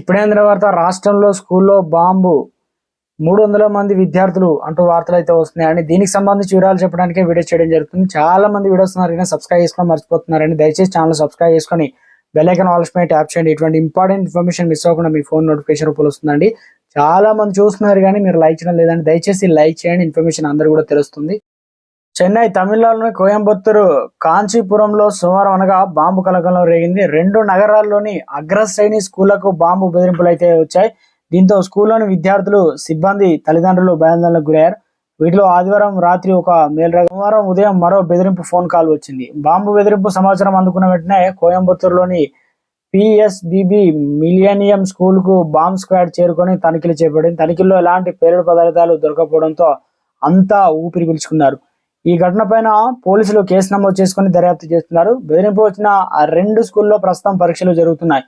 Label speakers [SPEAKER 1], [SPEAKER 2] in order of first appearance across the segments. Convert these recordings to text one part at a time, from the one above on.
[SPEAKER 1] ఇప్పుడేంద్ర వార్త రాష్ట్రంలో స్కూల్లో బాంబు. మూడు వందల మంది విద్యార్థులు అంటూ వార్తలు అయితే వస్తున్నాయండి దీనికి సంబంధించి వివరాలు చెప్పడానికి వీడియో చేయడం జరుగుతుంది. చాలా మంది వీడియోస్ ఉన్నారు కానీ సబ్స్క్రైబ్ చేసుకొని మర్చిపోతున్నారని దయచేసి ఛానల్ సబ్స్క్రైబ్ చేసుకొని బెల్లైకన్ ఆల్స్ పై ట్యాప్ చేయండి. ఇటువంటి ఇంపార్టెంట్ ఇన్ఫర్మేషన్ మిస్ అవ్వకుండా మీ ఫోన్ నోటిఫికేషన్ రూపంలో వస్తుందండి. చాలా మంది చూస్తున్నారు కానీ మీరు లైక్ చేయడం లేదండి. దయచేసి లైక్ చేయండి. ఇన్ఫర్మేషన్ అందరూ కూడా తెలుస్తుంది. చెన్నై తమిళనాడులోని కోయంబత్తూరు కాంచీపురంలో సోమవారం అనగా బాంబు కలకలం రేగింది. రెండు నగరాల్లోని అగ్రశ్రేణి స్కూళ్ళకు బాంబు బెదిరింపులు అయితే వచ్చాయి. దీంతో స్కూల్లోని విద్యార్థులు సిబ్బంది తల్లిదండ్రులు భయాందోళనకు గురయ్యారు. వీటిలో ఆదివారం రాత్రి ఒక మేల్రగ సోమవారం ఉదయం మరో బెదిరింపు ఫోన్ కాల్ వచ్చింది. బాంబు బెదిరింపు సమాచారం అందుకున్న వెంటనే కోయంబత్తూరులోని పిఎస్బిబి మిలియనియం స్కూల్కు బాంబ్ స్క్వాడ్ చేరుకొని తనిఖీలు చేపట్టింది. తనిఖీల్లో ఎలాంటి పేలుడు పదార్థాలు దొరకపోవడంతో అంతా ఊపిరి పీల్చుకున్నారు. ఈ ఘటన పైన పోలీసులు కేసు నమోదు చేసుకుని దర్యాప్తు చేస్తున్నారు. బెదిరింపు వచ్చిన ఆ రెండు స్కూల్లో ప్రస్తుతం పరీక్షలు జరుగుతున్నాయి.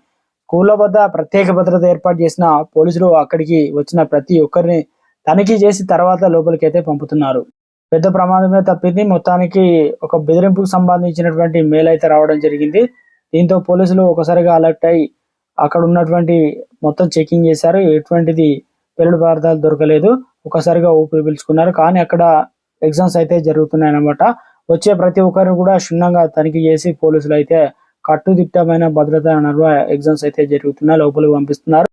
[SPEAKER 1] స్కూల్లో వద్ద ప్రత్యేక భద్రత ఏర్పాటు చేసిన పోలీసులు అక్కడికి వచ్చిన ప్రతి ఒక్కరిని తనిఖీ చేసి తర్వాత లోపలికి అయితే పంపుతున్నారు. పెద్ద ప్రమాదమే తప్పింది. మొత్తానికి ఒక బెదిరింపుకు సంబంధించినటువంటి మేల్ అయితే రావడం జరిగింది. దీంతో పోలీసులు ఒకసారిగా అలర్ట్ అయి అక్కడ ఉన్నటువంటి మొత్తం చెకింగ్ చేశారు. ఎటువంటిది పెళ్ళి పదార్థాలు దొరకలేదు. ఒకసారిగా ఊపిరి పీల్చుకున్నారు. కానీ అక్కడ ఎగ్జామ్స్ అయితే జరుగుతున్నాయి అన్నమాట వచ్చే ప్రతి ఒక్కరిని కూడా క్షుణ్ణంగా తనిఖీ చేసి పోలీసులు అయితే కట్టుదిట్టమైన భద్రత నడుమ ఎగ్జామ్స్ అయితే జరుగుతున్నాయి లోపలికి పంపిస్తున్నారు.